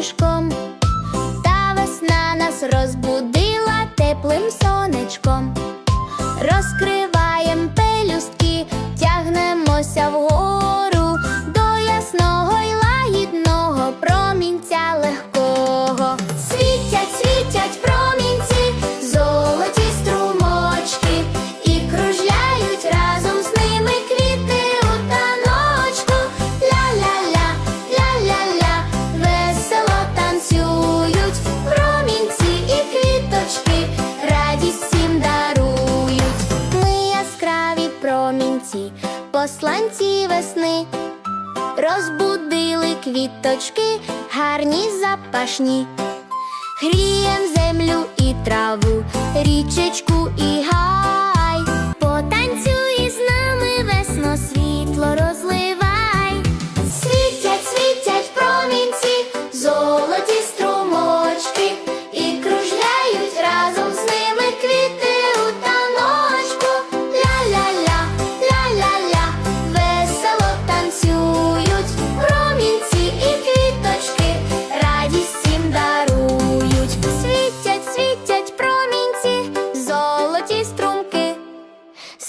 сніжком, та весна нас розбудила теплим сонечком, розкриваємо пелюстки, тягнемося в. посланці весни, розбудили квіточки, гарні запашні, грієм землю і траву, річечку і гай.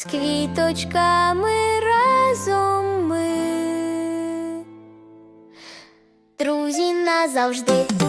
з квіточками разом ми, друзі назавжди.